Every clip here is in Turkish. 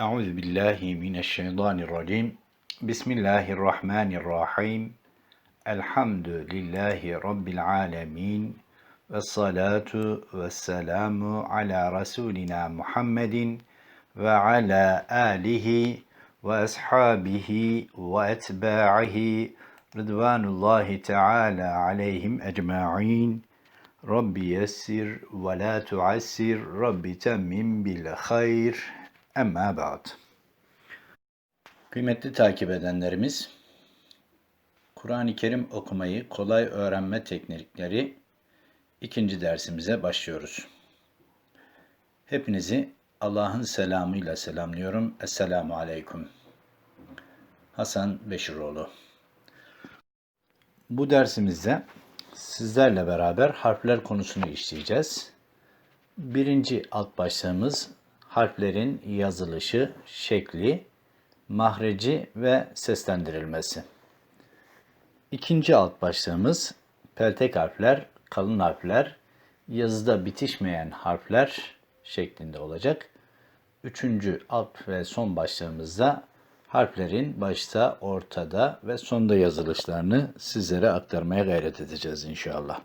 أعوذ بالله من الشيطان الرجيم. بسم الله الرحمن الرحيم. الحمد لله رب العالمين. والصلاة والسلام على رسولنا محمد وعلى آله وأصحابه وأتباعه رضوان الله تعالى عليهم أجمعين. رب يسر ولا تعسر. رب تمم بالخير. Emma ba'd. Kıymetli takip edenlerimiz, Kur'an-ı Kerim okumayı kolay öğrenme teknikleri ikinci dersimize başlıyoruz. Hepinizi Allah'ın selamıyla selamlıyorum. Esselamu Aleyküm. Hasan Beşiroğlu. Bu dersimizde sizlerle beraber harfler konusunu işleyeceğiz. Birinci alt başlığımız harflerin yazılışı, şekli, mahreci ve seslendirilmesi. İkinci alt başlığımız peltek harfler, kalın harfler, yazıda bitişmeyen harfler şeklinde olacak. Üçüncü alt ve son başlığımızda harflerin başta, ortada ve sonda yazılışlarını sizlere aktarmaya gayret edeceğiz inşallah.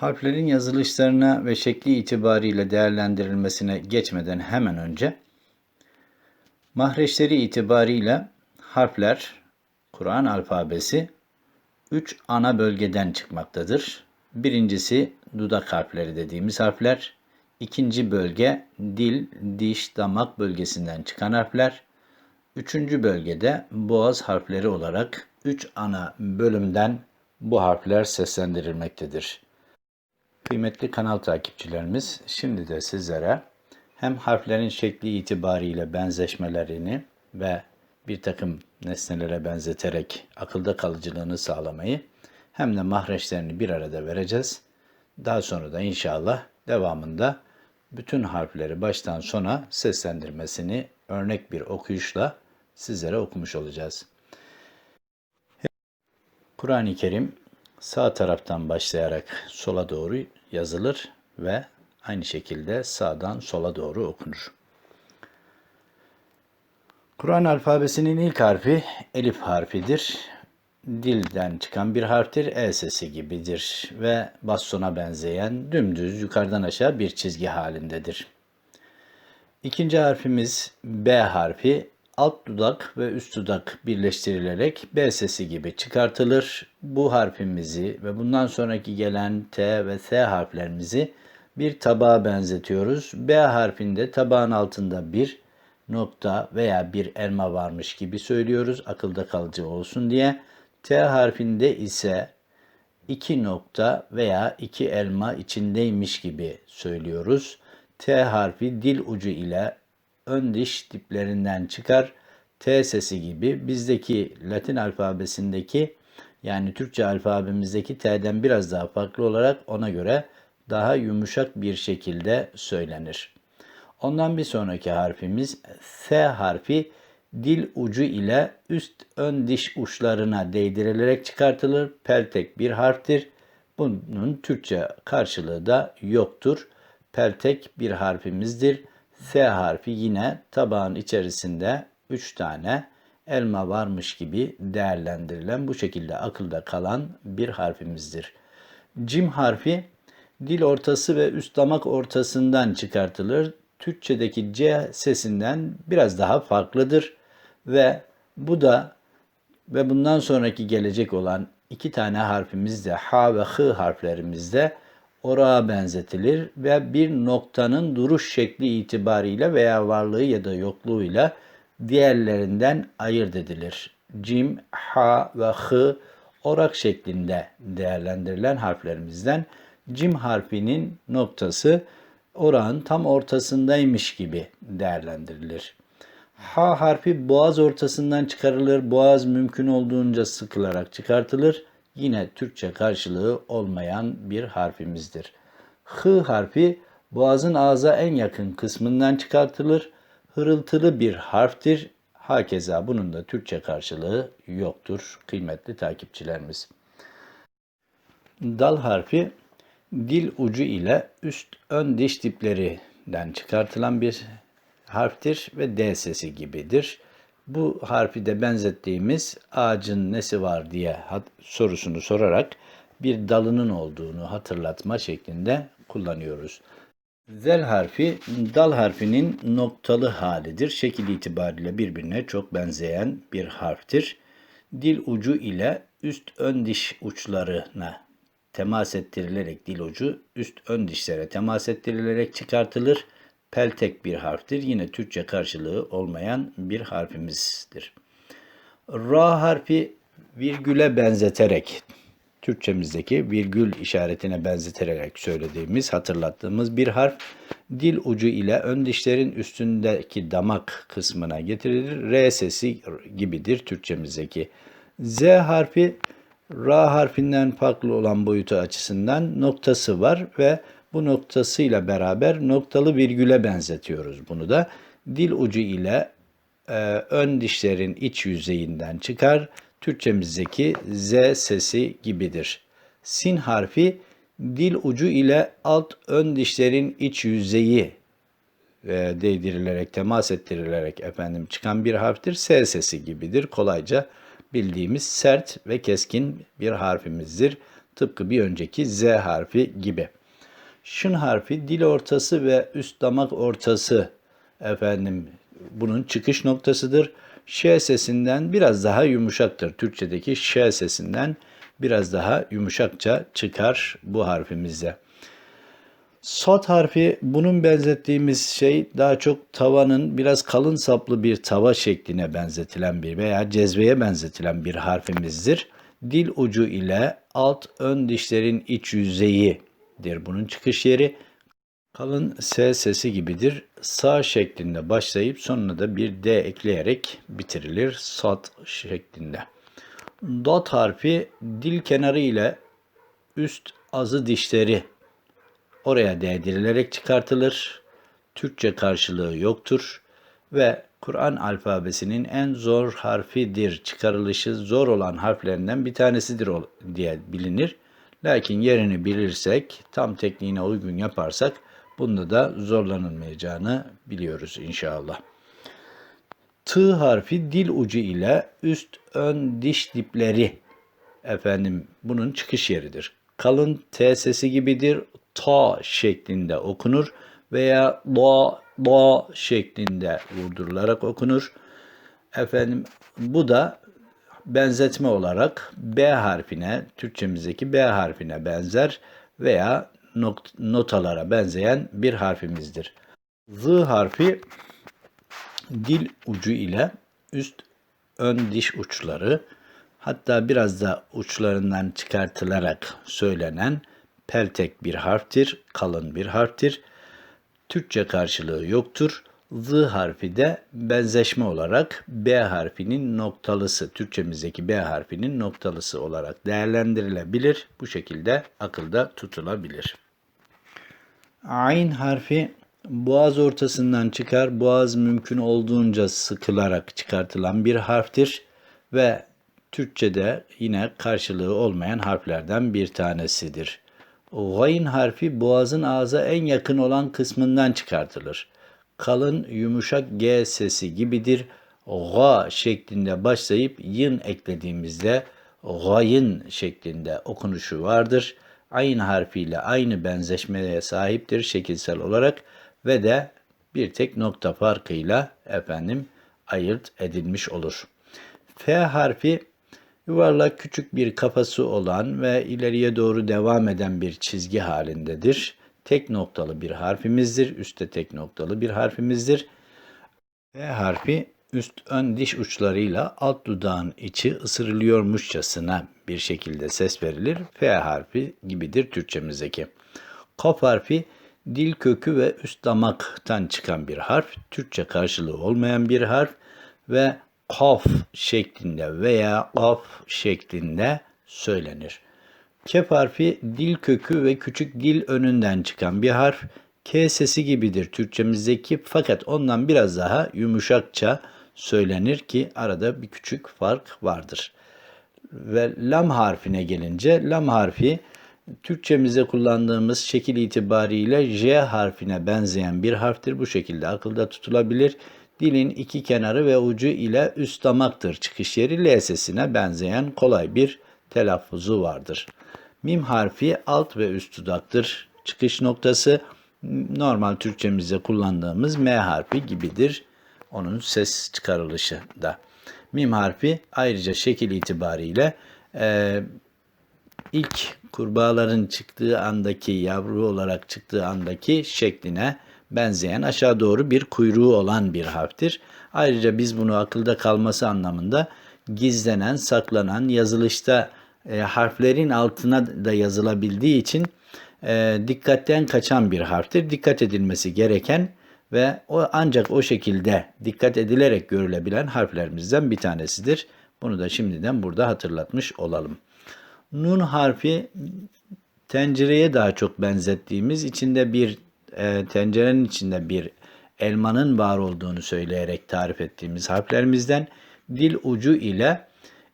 Harflerin yazılışlarına ve şekli itibariyle değerlendirilmesine geçmeden hemen önce mahreçleri itibariyle harfler Kur'an alfabesi 3 ana bölgeden çıkmaktadır. Birincisi dudak harfleri dediğimiz harfler. İkinci bölge dil, diş, damak bölgesinden çıkan harfler. Üçüncü bölgede boğaz harfleri olarak 3 ana bölümden bu harfler seslendirilmektedir. Kıymetli kanal takipçilerimiz, şimdi de sizlere hem harflerin şekli itibariyle benzeşmelerini ve bir takım nesnelere benzeterek akılda kalıcılığını sağlamayı hem de mahreçlerini bir arada vereceğiz. Daha sonra da inşallah devamında bütün harfleri baştan sona seslendirmesini örnek bir okuyuşla sizlere okumuş olacağız. Kur'an-ı Kerim sağ taraftan başlayarak sola doğru yazılır ve aynı şekilde sağdan sola doğru okunur. Kur'an alfabesinin ilk harfi elif harfidir. Dilden çıkan bir harftir. E sesi gibidir ve bastona benzeyen dümdüz yukarıdan aşağı bir çizgi halindedir. İkinci harfimiz B harfi alt dudak ve üst dudak birleştirilerek B sesi gibi çıkartılır. Bu harfimizi ve bundan sonraki gelen T ve S harflerimizi bir tabağa benzetiyoruz. B harfinde tabağın altında bir nokta veya bir elma varmış gibi söylüyoruz akılda kalıcı olsun diye. T harfinde ise iki nokta veya iki elma içindeymiş gibi söylüyoruz. T harfi dil ucu ile ön diş diplerinden çıkar. T sesi gibi bizdeki Latin alfabesindeki yani Türkçe alfabemizdeki T'den biraz daha farklı olarak ona göre daha yumuşak bir şekilde söylenir. Ondan bir sonraki harfimiz S harfi dil ucu ile üst ön diş uçlarına değdirilerek çıkartılır. Peltek bir harftir. Bunun Türkçe karşılığı da yoktur. Peltek bir harfimizdir. S harfi yine tabağın içerisinde 3 tane elma varmış gibi değerlendirilen bu şekilde akılda kalan bir harfimizdir. Cim harfi dil ortası ve üst damak ortasından çıkartılır. Türkçedeki C sesinden biraz daha farklıdır ve bu da ve bundan sonraki gelecek olan iki tane harfimiz de H ve H harflerimizde orağa benzetilir ve bir noktanın duruş şekli itibariyle veya varlığı ya da yokluğuyla diğerlerinden ayırt edilir. Cim, ha ve hı orak şeklinde değerlendirilen harflerimizden cim harfinin noktası orağın tam ortasındaymış gibi değerlendirilir. Ha harfi boğaz ortasından çıkarılır. Boğaz mümkün olduğunca sıkılarak çıkartılır. Yine Türkçe karşılığı olmayan bir harfimizdir. Hı harfi boğazın ağza en yakın kısmından çıkartılır hırıltılı bir harftir. Hakeza bunun da Türkçe karşılığı yoktur kıymetli takipçilerimiz. Dal harfi dil ucu ile üst ön diş diplerinden çıkartılan bir harftir ve D sesi gibidir. Bu harfi de benzettiğimiz ağacın nesi var diye sorusunu sorarak bir dalının olduğunu hatırlatma şeklinde kullanıyoruz. Zel harfi dal harfinin noktalı halidir. Şekil itibariyle birbirine çok benzeyen bir harftir. Dil ucu ile üst ön diş uçlarına temas ettirilerek dil ucu üst ön dişlere temas ettirilerek çıkartılır. Peltek bir harftir. Yine Türkçe karşılığı olmayan bir harfimizdir. Ra harfi virgüle benzeterek Türkçemizdeki virgül işaretine benzeterek söylediğimiz, hatırlattığımız bir harf dil ucu ile ön dişlerin üstündeki damak kısmına getirilir. R sesi gibidir Türkçemizdeki. Z harfi Ra harfinden farklı olan boyutu açısından noktası var ve bu noktasıyla beraber noktalı virgüle benzetiyoruz bunu da. Dil ucu ile e, ön dişlerin iç yüzeyinden çıkar. Türkçemizdeki Z sesi gibidir. Sin harfi dil ucu ile alt ön dişlerin iç yüzeyi e, değdirilerek, temas ettirilerek efendim çıkan bir harftir. S sesi gibidir. Kolayca bildiğimiz sert ve keskin bir harfimizdir. Tıpkı bir önceki Z harfi gibi. Şın harfi dil ortası ve üst damak ortası efendim bunun çıkış noktasıdır. Ş sesinden biraz daha yumuşaktır. Türkçedeki Ş sesinden biraz daha yumuşakça çıkar bu harfimizde. Sot harfi bunun benzettiğimiz şey daha çok tavanın biraz kalın saplı bir tava şekline benzetilen bir veya cezveye benzetilen bir harfimizdir. Dil ucu ile alt ön dişlerin iç yüzeyidir bunun çıkış yeri. Kalın S sesi gibidir. Sağ şeklinde başlayıp sonuna da bir D ekleyerek bitirilir. Sat şeklinde. Dot harfi dil kenarı ile üst azı dişleri oraya değdirilerek çıkartılır. Türkçe karşılığı yoktur ve Kur'an alfabesinin en zor harfidir. Çıkarılışı zor olan harflerinden bir tanesidir diye bilinir. Lakin yerini bilirsek, tam tekniğine uygun yaparsak bunda da zorlanılmayacağını biliyoruz inşallah. T harfi dil ucu ile üst ön diş dipleri efendim bunun çıkış yeridir. Kalın T sesi gibidir. Ta şeklinde okunur veya da da şeklinde vurdurularak okunur. Efendim bu da benzetme olarak B harfine, Türkçemizdeki B harfine benzer veya not, notalara benzeyen bir harfimizdir. Z harfi dil ucu ile üst ön diş uçları hatta biraz da uçlarından çıkartılarak söylenen peltek bir harftir, kalın bir harftir. Türkçe karşılığı yoktur. Z harfi de benzeşme olarak B harfinin noktalısı, Türkçemizdeki B harfinin noktalısı olarak değerlendirilebilir. Bu şekilde akılda tutulabilir. Ayn harfi boğaz ortasından çıkar. Boğaz mümkün olduğunca sıkılarak çıkartılan bir harftir ve Türkçe'de yine karşılığı olmayan harflerden bir tanesidir. Gayn harfi boğazın ağza en yakın olan kısmından çıkartılır. Kalın yumuşak G sesi gibidir. Ga şeklinde başlayıp yın eklediğimizde gayın şeklinde okunuşu vardır. Ayn harfiyle aynı benzeşmeye sahiptir şekilsel olarak ve de bir tek nokta farkıyla efendim ayırt edilmiş olur. F harfi yuvarlak küçük bir kafası olan ve ileriye doğru devam eden bir çizgi halindedir. Tek noktalı bir harfimizdir. Üstte tek noktalı bir harfimizdir. F harfi üst ön diş uçlarıyla alt dudağın içi ısırılıyormuşçasına bir şekilde ses verilir. F harfi gibidir Türkçemizdeki. Kaf harfi dil kökü ve üst damaktan çıkan bir harf. Türkçe karşılığı olmayan bir harf ve kaf şeklinde veya kaf şeklinde söylenir. Kef harfi dil kökü ve küçük dil önünden çıkan bir harf. K sesi gibidir Türkçemizdeki fakat ondan biraz daha yumuşakça söylenir ki arada bir küçük fark vardır. Ve lam harfine gelince lam harfi Türkçemizde kullandığımız şekil itibariyle J harfine benzeyen bir harftir. Bu şekilde akılda tutulabilir. Dilin iki kenarı ve ucu ile üst damaktır. Çıkış yeri L sesine benzeyen kolay bir telaffuzu vardır. Mim harfi alt ve üst dudaktır. Çıkış noktası normal Türkçemizde kullandığımız M harfi gibidir. Onun ses çıkarılışı da. Mim harfi ayrıca şekil itibariyle e, ilk kurbağaların çıktığı andaki yavru olarak çıktığı andaki şekline benzeyen aşağı doğru bir kuyruğu olan bir harftir. Ayrıca biz bunu akılda kalması anlamında gizlenen, saklanan, yazılışta e, harflerin altına da yazılabildiği için e, dikkatten kaçan bir harftir. Dikkat edilmesi gereken ve o ancak o şekilde dikkat edilerek görülebilen harflerimizden bir tanesidir. Bunu da şimdiden burada hatırlatmış olalım. Nun harfi tencereye daha çok benzettiğimiz içinde bir e, tencerenin içinde bir elmanın var olduğunu söyleyerek tarif ettiğimiz harflerimizden dil ucu ile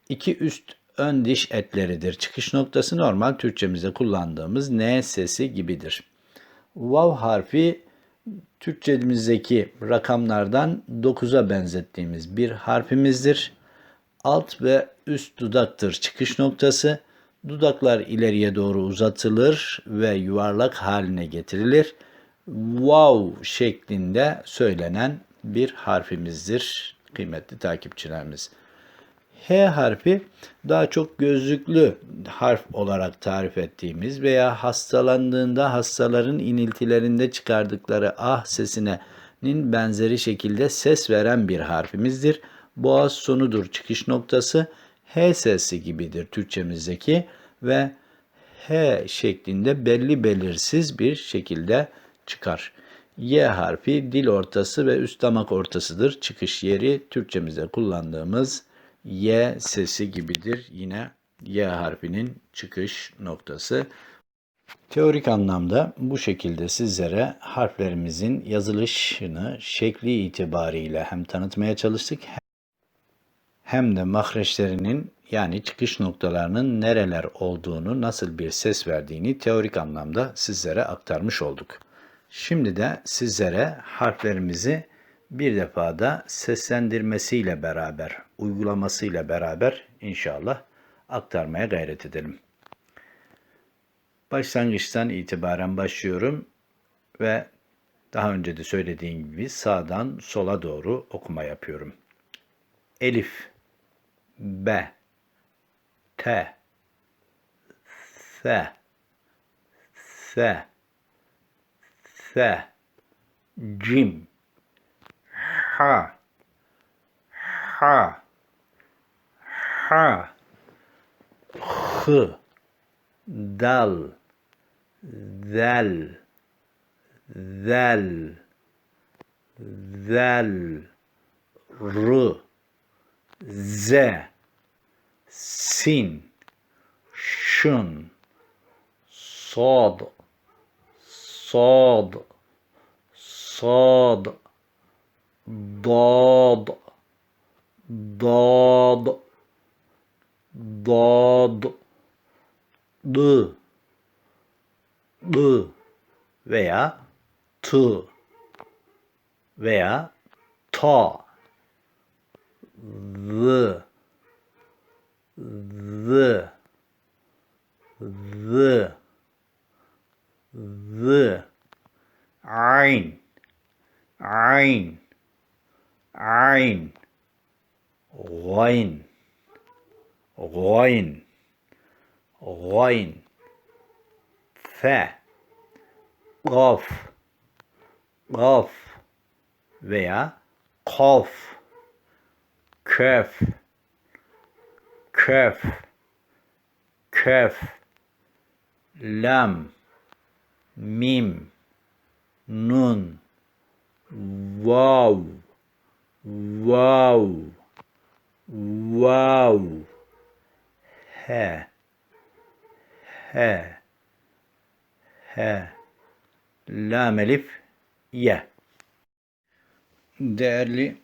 iki üst ön diş etleridir. Çıkış noktası normal Türkçemizde kullandığımız N sesi gibidir. Vav harfi Türkçemizdeki rakamlardan 9'a benzettiğimiz bir harfimizdir. Alt ve üst dudaktır çıkış noktası. Dudaklar ileriye doğru uzatılır ve yuvarlak haline getirilir. Wow şeklinde söylenen bir harfimizdir kıymetli takipçilerimiz. H harfi daha çok gözlüklü harf olarak tarif ettiğimiz veya hastalandığında hastaların iniltilerinde çıkardıkları ah sesinin benzeri şekilde ses veren bir harfimizdir. Boğaz sonudur çıkış noktası. H sesi gibidir Türkçemizdeki ve H şeklinde belli belirsiz bir şekilde çıkar. Y harfi dil ortası ve üst damak ortasıdır. Çıkış yeri Türkçemizde kullandığımız Y sesi gibidir. Yine Y harfinin çıkış noktası. Teorik anlamda bu şekilde sizlere harflerimizin yazılışını şekli itibariyle hem tanıtmaya çalıştık hem de mahreçlerinin yani çıkış noktalarının nereler olduğunu, nasıl bir ses verdiğini teorik anlamda sizlere aktarmış olduk. Şimdi de sizlere harflerimizi bir defa da seslendirmesiyle beraber, uygulamasıyla beraber inşallah aktarmaya gayret edelim. Başlangıçtan itibaren başlıyorum ve daha önce de söylediğim gibi sağdan sola doğru okuma yapıyorum. Elif, B, T, F, F, F, Cim, ح ح ح خ دل ذل ذل ذل ر ز سين شن صاد صاد صاد Dad. Dad. Dad. D. D. Veya T. Veya Ta. Z. Z. Z. Z. Ayn. Ayn. Ayn. Gayn. Gayn. Gayn. Fe. Gaf. Gaf. Veya kaf. Köf. Köf. Köf. Lam. Mim. Nun. Vav. Wow. Wow. He. He. He. Lam elif ye. Değerli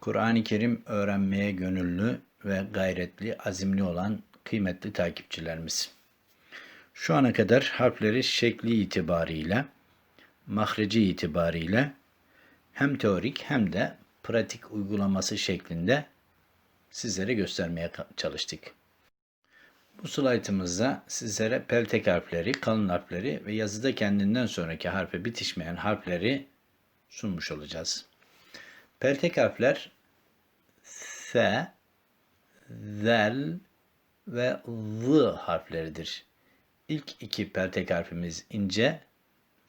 Kur'an-ı Kerim öğrenmeye gönüllü ve gayretli, azimli olan kıymetli takipçilerimiz. Şu ana kadar harfleri şekli itibariyle, mahreci itibariyle hem teorik hem de pratik uygulaması şeklinde sizlere göstermeye çalıştık. Bu slaytımızda sizlere peltek harfleri, kalın harfleri ve yazıda kendinden sonraki harfe bitişmeyen harfleri sunmuş olacağız. Peltek harfler F, zel ve z harfleridir. İlk iki peltek harfimiz ince,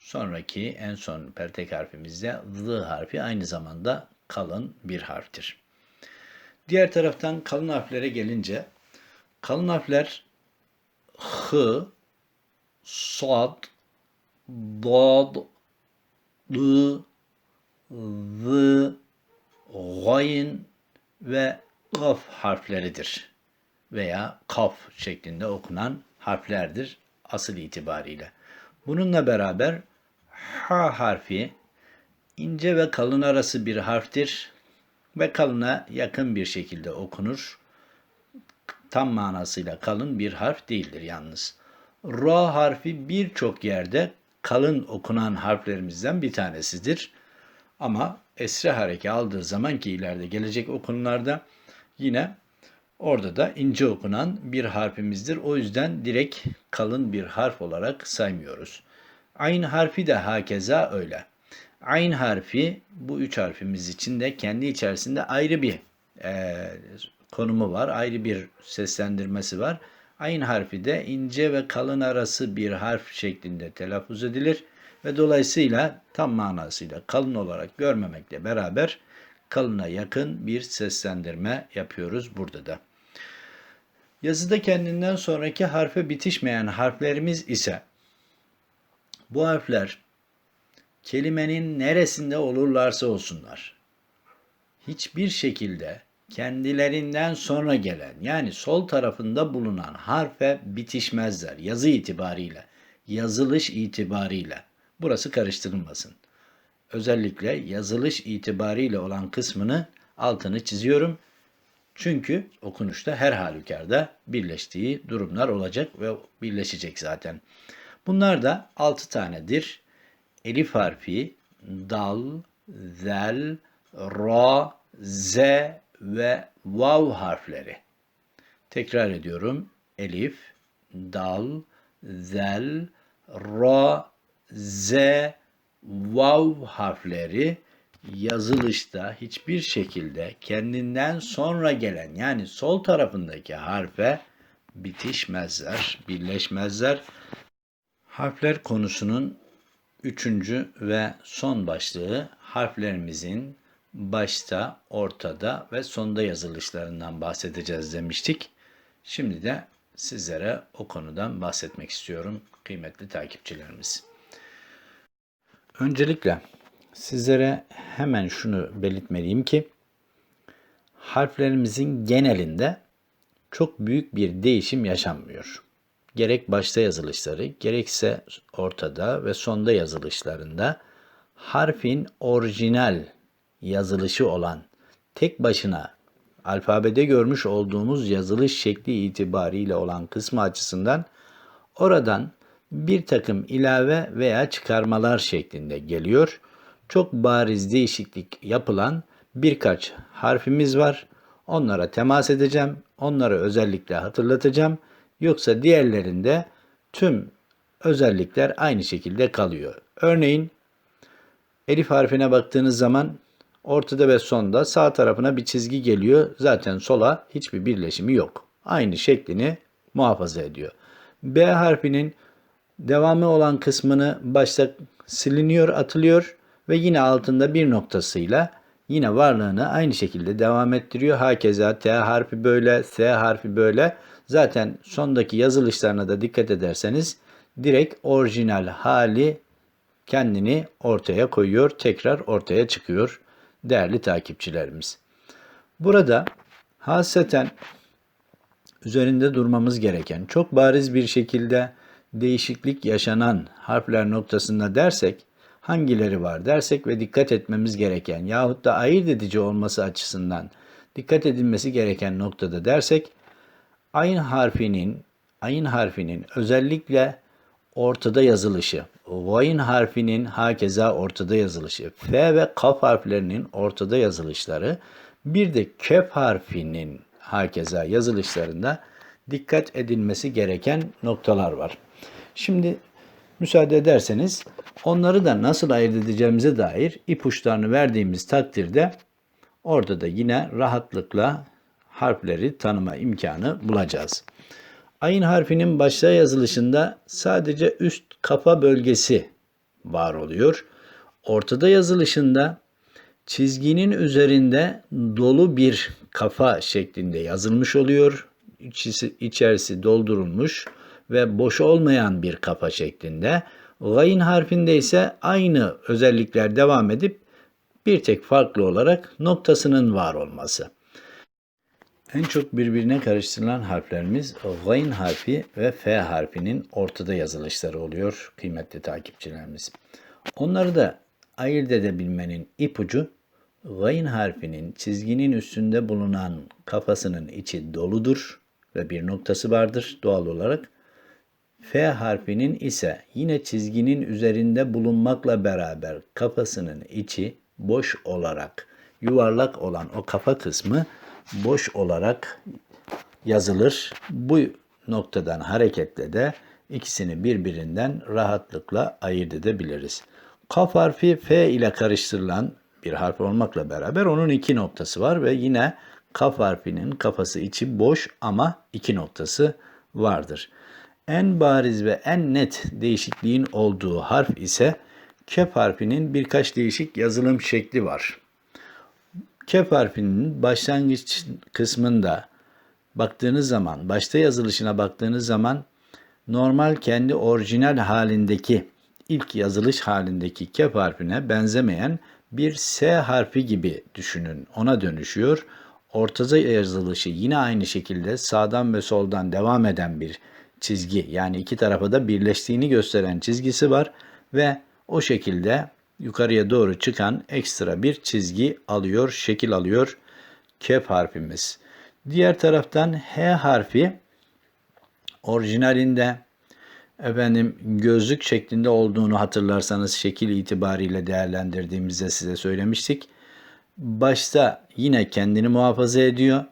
sonraki en son peltek harfimiz de z harfi aynı zamanda kalın bir harftir. Diğer taraftan kalın harflere gelince kalın harfler h, sad, dad, d, z, gayn ve kaf harfleridir veya kaf şeklinde okunan harflerdir asıl itibariyle. Bununla beraber ha harfi ince ve kalın arası bir harftir ve kalına yakın bir şekilde okunur. Tam manasıyla kalın bir harf değildir yalnız. Ra harfi birçok yerde kalın okunan harflerimizden bir tanesidir. Ama esre hareke aldığı zaman ki ileride gelecek okunlarda yine orada da ince okunan bir harfimizdir. O yüzden direkt kalın bir harf olarak saymıyoruz. Ayn harfi de hakeza öyle. Ayn harfi bu üç harfimiz için de kendi içerisinde ayrı bir e, konumu var. Ayrı bir seslendirmesi var. Ayn harfi de ince ve kalın arası bir harf şeklinde telaffuz edilir ve dolayısıyla tam manasıyla kalın olarak görmemekle beraber kalına yakın bir seslendirme yapıyoruz burada da. Yazıda kendinden sonraki harfe bitişmeyen harflerimiz ise bu harfler kelimenin neresinde olurlarsa olsunlar hiçbir şekilde kendilerinden sonra gelen yani sol tarafında bulunan harfe bitişmezler yazı itibariyle, yazılış itibariyle. Burası karıştırılmasın. Özellikle yazılış itibariyle olan kısmını altını çiziyorum. Çünkü okunuşta her halükarda birleştiği durumlar olacak ve birleşecek zaten. Bunlar da 6 tanedir. Elif harfi, dal, zel, ra, z ve vav harfleri. Tekrar ediyorum. Elif, dal, zel, ra, z, vav harfleri yazılışta hiçbir şekilde kendinden sonra gelen yani sol tarafındaki harfe bitişmezler, birleşmezler. Harfler konusunun üçüncü ve son başlığı harflerimizin başta, ortada ve sonda yazılışlarından bahsedeceğiz demiştik. Şimdi de sizlere o konudan bahsetmek istiyorum kıymetli takipçilerimiz. Öncelikle sizlere hemen şunu belirtmeliyim ki harflerimizin genelinde çok büyük bir değişim yaşanmıyor. Gerek başta yazılışları, gerekse ortada ve sonda yazılışlarında harfin orijinal yazılışı olan tek başına alfabede görmüş olduğumuz yazılış şekli itibariyle olan kısmı açısından oradan bir takım ilave veya çıkarmalar şeklinde geliyor. Çok bariz değişiklik yapılan birkaç harfimiz var. Onlara temas edeceğim. Onları özellikle hatırlatacağım. Yoksa diğerlerinde tüm özellikler aynı şekilde kalıyor. Örneğin elif harfine baktığınız zaman ortada ve sonda sağ tarafına bir çizgi geliyor. Zaten sola hiçbir birleşimi yok. Aynı şeklini muhafaza ediyor. B harfinin devamı olan kısmını başta siliniyor, atılıyor ve yine altında bir noktasıyla yine varlığını aynı şekilde devam ettiriyor. Hakeza T harfi böyle, S harfi böyle. Zaten sondaki yazılışlarına da dikkat ederseniz direkt orijinal hali kendini ortaya koyuyor, tekrar ortaya çıkıyor değerli takipçilerimiz. Burada hasreten üzerinde durmamız gereken çok bariz bir şekilde değişiklik yaşanan harfler noktasında dersek hangileri var dersek ve dikkat etmemiz gereken yahut da ayırt edici olması açısından dikkat edilmesi gereken noktada dersek aynı harfinin ayın harfinin özellikle ortada yazılışı, vayn harfinin hakeza ortada yazılışı, f ve kaf harflerinin ortada yazılışları, bir de kef harfinin hakeza yazılışlarında dikkat edilmesi gereken noktalar var. Şimdi müsaade ederseniz onları da nasıl ayırt edeceğimize dair ipuçlarını verdiğimiz takdirde orada da yine rahatlıkla harfleri tanıma imkanı bulacağız. Ayın harfinin başta yazılışında sadece üst kafa bölgesi var oluyor. Ortada yazılışında çizginin üzerinde dolu bir kafa şeklinde yazılmış oluyor. İçisi, içerisi doldurulmuş ve boş olmayan bir kafa şeklinde. Gayn harfinde ise aynı özellikler devam edip bir tek farklı olarak noktasının var olması. En çok birbirine karıştırılan harflerimiz gayn harfi ve f harfinin ortada yazılışları oluyor kıymetli takipçilerimiz. Onları da ayırt edebilmenin ipucu gayn harfinin çizginin üstünde bulunan kafasının içi doludur ve bir noktası vardır doğal olarak. F harfinin ise yine çizginin üzerinde bulunmakla beraber kafasının içi boş olarak yuvarlak olan o kafa kısmı boş olarak yazılır. Bu noktadan hareketle de ikisini birbirinden rahatlıkla ayırt edebiliriz. Kaf harfi F ile karıştırılan bir harf olmakla beraber onun iki noktası var ve yine kaf harfinin kafası içi boş ama iki noktası vardır. En bariz ve en net değişikliğin olduğu harf ise kef harfinin birkaç değişik yazılım şekli var. Kef harfinin başlangıç kısmında baktığınız zaman, başta yazılışına baktığınız zaman normal kendi orijinal halindeki ilk yazılış halindeki kef harfine benzemeyen bir S harfi gibi düşünün. Ona dönüşüyor. Ortada yazılışı yine aynı şekilde sağdan ve soldan devam eden bir çizgi. Yani iki tarafa da birleştiğini gösteren çizgisi var ve o şekilde yukarıya doğru çıkan ekstra bir çizgi alıyor, şekil alıyor kef harfimiz. Diğer taraftan H harfi orijinalinde efendim gözlük şeklinde olduğunu hatırlarsanız şekil itibariyle değerlendirdiğimizde size söylemiştik. Başta yine kendini muhafaza ediyor.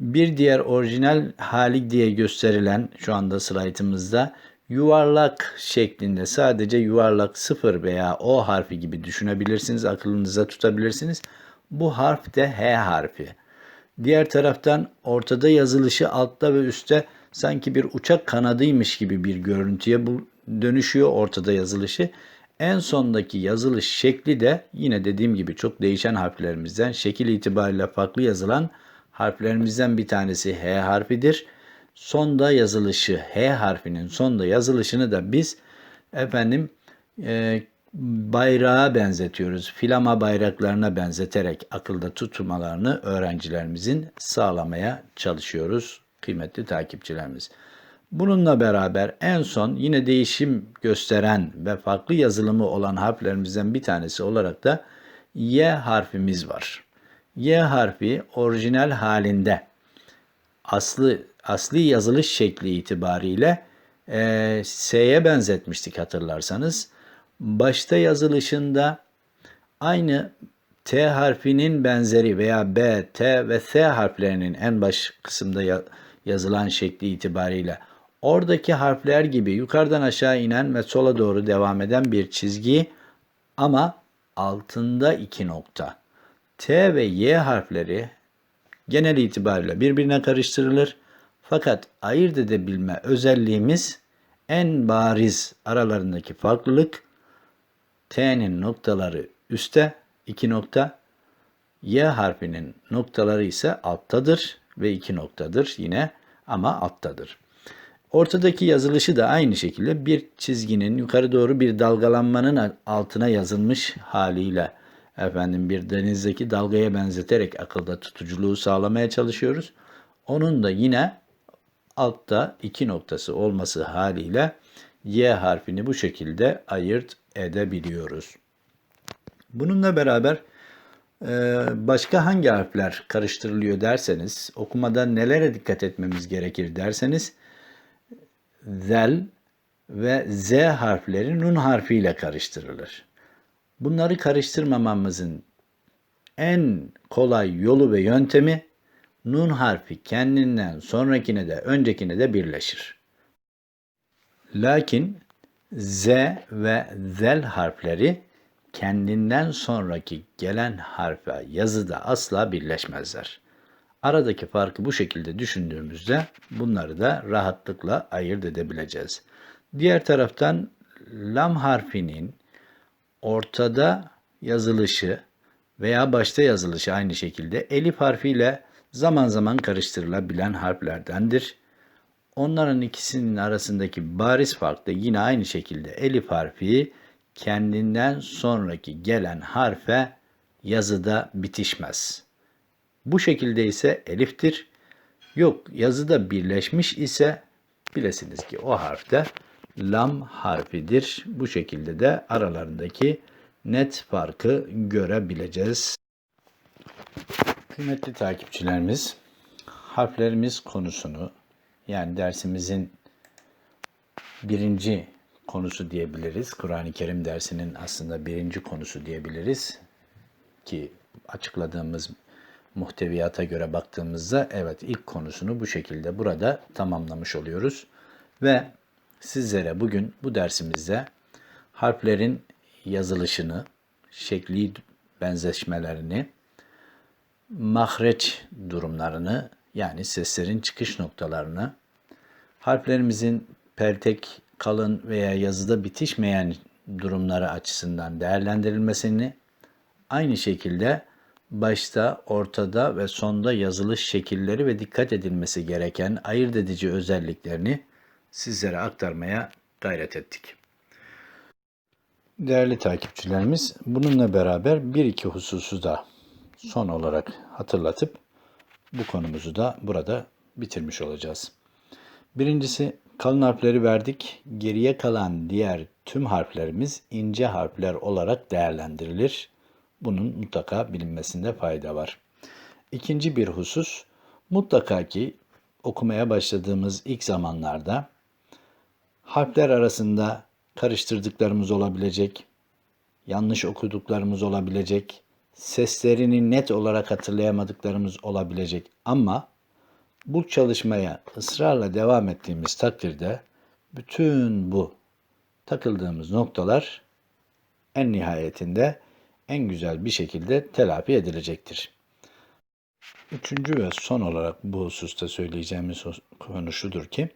Bir diğer orijinal hali diye gösterilen şu anda slaytımızda yuvarlak şeklinde sadece yuvarlak sıfır veya O harfi gibi düşünebilirsiniz. Aklınıza tutabilirsiniz. Bu harf de H harfi. Diğer taraftan ortada yazılışı altta ve üstte sanki bir uçak kanadıymış gibi bir görüntüye dönüşüyor ortada yazılışı. En sondaki yazılış şekli de yine dediğim gibi çok değişen harflerimizden şekil itibariyle farklı yazılan harflerimizden bir tanesi H harfidir. Sonda yazılışı H harfinin sonda yazılışını da biz efendim e, bayrağa benzetiyoruz. Filama bayraklarına benzeterek akılda tutmalarını öğrencilerimizin sağlamaya çalışıyoruz kıymetli takipçilerimiz. Bununla beraber en son yine değişim gösteren ve farklı yazılımı olan harflerimizden bir tanesi olarak da Y harfimiz var. Y harfi orijinal halinde aslı asli yazılış şekli itibariyle e, S'ye benzetmiştik hatırlarsanız. Başta yazılışında aynı T harfinin benzeri veya B, T ve S harflerinin en baş kısımda yazılan şekli itibariyle oradaki harfler gibi yukarıdan aşağı inen ve sola doğru devam eden bir çizgi ama altında iki nokta. T ve Y harfleri genel itibariyle birbirine karıştırılır. Fakat ayırt edebilme özelliğimiz en bariz aralarındaki farklılık T'nin noktaları üstte iki nokta, Y harfinin noktaları ise alttadır ve iki noktadır yine ama alttadır. Ortadaki yazılışı da aynı şekilde bir çizginin yukarı doğru bir dalgalanmanın altına yazılmış haliyle efendim bir denizdeki dalgaya benzeterek akılda tutuculuğu sağlamaya çalışıyoruz. Onun da yine altta iki noktası olması haliyle Y harfini bu şekilde ayırt edebiliyoruz. Bununla beraber e, başka hangi harfler karıştırılıyor derseniz, okumada nelere dikkat etmemiz gerekir derseniz, zel ve z harfleri nun harfiyle karıştırılır. Bunları karıştırmamamızın en kolay yolu ve yöntemi nun harfi kendinden sonrakine de öncekine de birleşir. Lakin z ve zel harfleri kendinden sonraki gelen harfe yazıda asla birleşmezler. Aradaki farkı bu şekilde düşündüğümüzde bunları da rahatlıkla ayırt edebileceğiz. Diğer taraftan lam harfinin ortada yazılışı veya başta yazılışı aynı şekilde elif harfiyle zaman zaman karıştırılabilen harflerdendir. Onların ikisinin arasındaki bariz fark da yine aynı şekilde elif harfi kendinden sonraki gelen harfe yazıda bitişmez. Bu şekilde ise eliftir. Yok yazıda birleşmiş ise bilesiniz ki o harfte lam harfidir. Bu şekilde de aralarındaki net farkı görebileceğiz. Kıymetli takipçilerimiz, harflerimiz konusunu yani dersimizin birinci konusu diyebiliriz. Kur'an-ı Kerim dersinin aslında birinci konusu diyebiliriz ki açıkladığımız muhteviyata göre baktığımızda evet ilk konusunu bu şekilde burada tamamlamış oluyoruz. Ve sizlere bugün bu dersimizde harflerin yazılışını, şekli benzeşmelerini, mahreç durumlarını yani seslerin çıkış noktalarını, harflerimizin peltek, kalın veya yazıda bitişmeyen durumları açısından değerlendirilmesini, aynı şekilde başta, ortada ve sonda yazılış şekilleri ve dikkat edilmesi gereken ayırt edici özelliklerini sizlere aktarmaya gayret ettik. Değerli takipçilerimiz, bununla beraber bir iki hususu da son olarak hatırlatıp bu konumuzu da burada bitirmiş olacağız. Birincisi kalın harfleri verdik. Geriye kalan diğer tüm harflerimiz ince harfler olarak değerlendirilir. Bunun mutlaka bilinmesinde fayda var. İkinci bir husus, mutlaka ki okumaya başladığımız ilk zamanlarda harfler arasında karıştırdıklarımız olabilecek, yanlış okuduklarımız olabilecek, seslerini net olarak hatırlayamadıklarımız olabilecek ama bu çalışmaya ısrarla devam ettiğimiz takdirde bütün bu takıldığımız noktalar en nihayetinde en güzel bir şekilde telafi edilecektir. Üçüncü ve son olarak bu hususta söyleyeceğimiz konu şudur ki,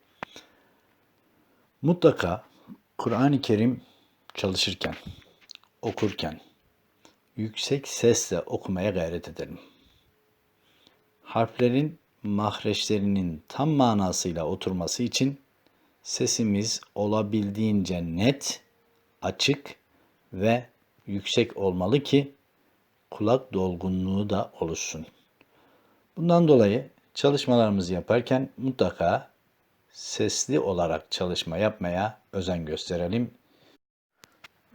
mutlaka Kur'an-ı Kerim çalışırken, okurken, yüksek sesle okumaya gayret edelim. Harflerin mahreçlerinin tam manasıyla oturması için sesimiz olabildiğince net, açık ve yüksek olmalı ki kulak dolgunluğu da oluşsun. Bundan dolayı çalışmalarımızı yaparken mutlaka sesli olarak çalışma yapmaya özen gösterelim.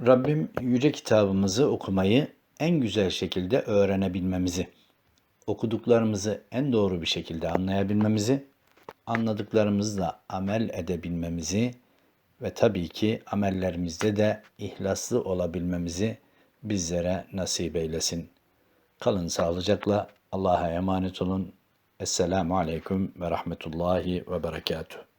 Rabbim yüce kitabımızı okumayı en güzel şekilde öğrenebilmemizi, okuduklarımızı en doğru bir şekilde anlayabilmemizi, anladıklarımızla amel edebilmemizi ve tabii ki amellerimizde de ihlaslı olabilmemizi bizlere nasip eylesin. Kalın sağlıcakla Allah'a emanet olun. Esselamu Aleyküm ve Rahmetullahi ve Berekatuhu.